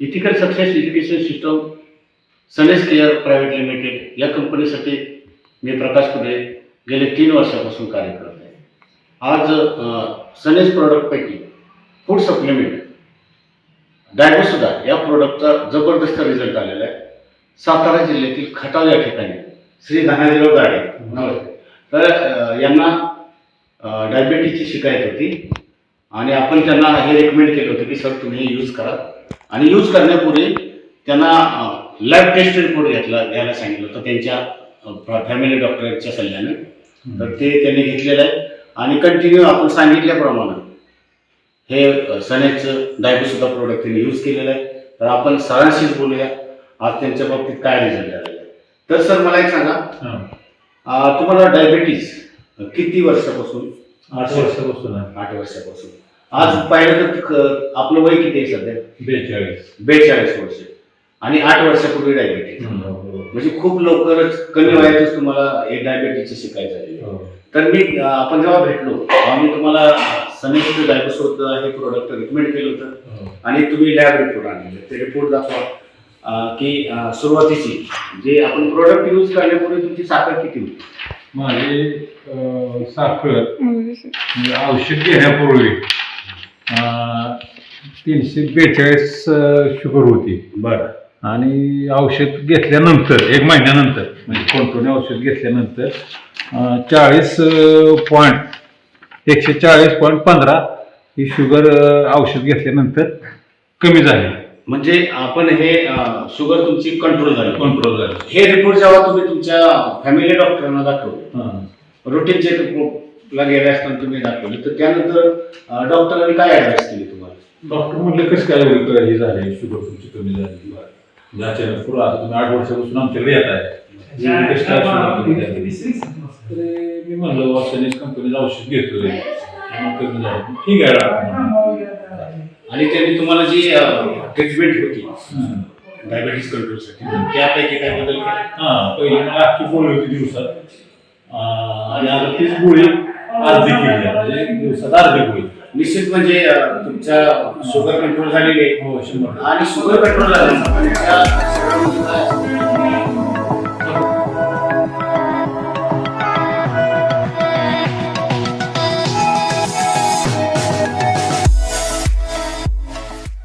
Ethical success education system सनेस care private limited या कंपनीसाठी मी प्रकाश पुढे गेले तीन वर्षापासून कार्य करत आहे. आज सनेस प्रॉडक्टपैकी फूड सप्लिमेंट डायबोसुद्धा या प्रोडक्टचा जबरदस्त रिझल्ट आलेला आहे. सातारा जिल्ह्यातील खटाव या ठिकाणी श्री धनाजीराव गाडे नमस्ते तर यांना डायबिटीजची शिकायत होती आणि आपण त्यांना हे रेकमेंड केलं होतं की सर तुम्ही यूज करा. आणि यूज करण्यापूर्वी त्यांना लॅब टेस्टेड फूड घेतला घ्यायला सांगितलं. होतं त्यांच्या फॅमिली डॉक्टरच्या सल्ल्याने. तर ते त्यांनी घेतलेलं आहे. आणि कंटिन्यू आपण सांगितल्याप्रमाणे हे सनेचं डायबोसुद्धा प्रोडक्ट त्यांनी यूज केलेलं आहे. तर आपण सरांशीच बोलूया. आज त्यांच्या बाबतीत काय रिझल्ट आलेला आहे. तर सर मला एक सांगा. तुम्हाला डायबिटीज किती वर्षापासून? आठ वर्षापासून आठ वर्षापासून. आज पाहिलं तर आपलं वय किती आहे सध्या? बेचाळीस. बेचाळीस वर्ष. आणि आठ वर्षापूर्वी डायबिटीज म्हणजे खूप लवकरच कमी वयातच तुम्हाला हे डायबिटीजचे शिकायचं आहे तर मी आपण जेव्हा भेटलो तेव्हा मी तुम्हाला सनेस्ट डायबिटीज हे प्रोडक्ट रिकमेंड केलं होतं. आणि तुम्ही लॅब रिपोर्ट आणले. ते रिपोर्ट दाखवा की सुरुवातीची जे आपण प्रोडक्ट यूज करण्यापूर्वी तुमची साखर किती होती? माझी साखर औषध घेण्यापूर्वी तीनशे बेचाळीस शुगर होती. बरं. आणि औषध घेतल्यानंतर एक महिन्यानंतर म्हणजे कंटिन्यू औषध घेतल्यानंतर चाळीस पॉईंट एकशे चाळीस पॉईंट पंधरा ही शुगर औषध घेतल्यानंतर कमी झाली. म्हणजे आपण हे शुगर तुमची कंट्रोल झाली. कंट्रोल झाली. हे रिपोर्ट जेव्हा तुम्ही तुमच्या फॅमिली डॉक्टरांना दाखवले हां. रुटीन चेकअपला गेले असताना तुम्ही दाखवले. तर त्यानंतर डॉक्टरांनी काय ऍडवाइस केली तुम्हाला? डॉक्टर म्हणले कसं काय एवढी हे झाले शुगर तुमची कमी झाली. म्हणजे अचानक पुढं आता तुम्ही आठ वर्षापासून आमच्याकडे येत आहे. मी म्हणलं वॉसनीस कंपनीचं औषध घेतोय. मग कमी झालं. ठीक आहे डॉक्टर. आणि त्यांनी तुम्हाला जी ट्रीटमेंट होती डायबिटीस कंट्रोलसाठी त्यापैकी काय बदल केला? हा पहिली मला अख्खी गोळी होती दिवसात. आणि आता तीच गोळी केली आहे. म्हणजे अर्धी गोळी निश्चित म्हणजे तुमच्या शुगर कंट्रोल झालेली आहे. हो आणि शुगर कंट्रोल झाली